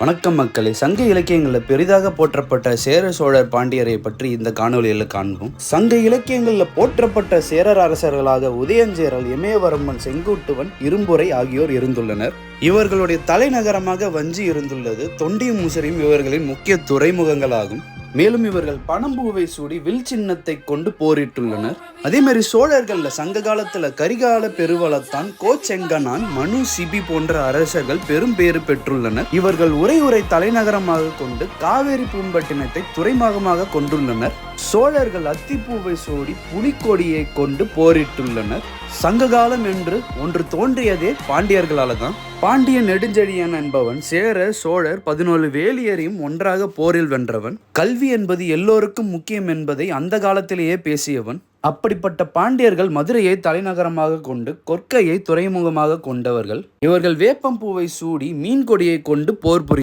வணக்கம் மக்களே. சங்க இலக்கியங்களில் பெரிதாக போற்றப்பட்ட சேர சோழர் பாண்டியரை பற்றி இந்த காணொலியில் காண்போம். சங்க இலக்கியங்களில் போற்றப்பட்ட சேரர் அரசர்களாக உதயஞ்சேரல் இமயவரம்பன் செங்குட்டுவன் இரும்புரை ஆகியோர் இருந்துள்ளனர். இவர்களுடைய தலைநகரமாக வஞ்சி இருந்துள்ளது தொண்டியும் முசிறியும் இவர்களின் முக்கிய துறைமுகங்களாகும். மேலும் இவர்கள் பணம்பூவை சூடி வில் சின்னத்தை கொண்டு போரிட்டுள்ளனர். அதே மாதிரி சோழர்கள்ல சங்க காலத்துல கரிகால பெருவளத்தான் கோச்செங்கனான் மனு சிபி போன்ற அரசர்கள் பெரும் பேறு பெற்றுள்ளனர். இவர்கள் உரை உரை தலைநகரமாக கொண்டு காவேரி பூம்பட்டினத்தை துறைமுகமாக கொண்டுள்ளனர். சோழர்கள் அத்திப்பூவை சூடி புலிக்கொடியை கொண்டு போரிட்டுள்ளனர். சங்ககாலம் என்று ஒன்று தோன்றியதே பாண்டியர்களால தான் பாண்டிய நெடுஞ்செழியன் என்பவன் சேர சோழர் பதினோரு வேலியரையும் ஒன்றாக போரில் வென்றவன் கல்வி என்பது எல்லோருக்கும் முக்கியம் என்பதை அந்த காலத்திலேயே பேசியவன். அப்படிப்பட்ட பாண்டியர்கள் மதுரையை தலைநகரமாக கொண்டு கொற்கையை துறைமுகமாக கொண்டவர்கள். இவர்கள் வேப்பம்பூவை சூடி மீன் கொடியை கொண்டு போர் புரி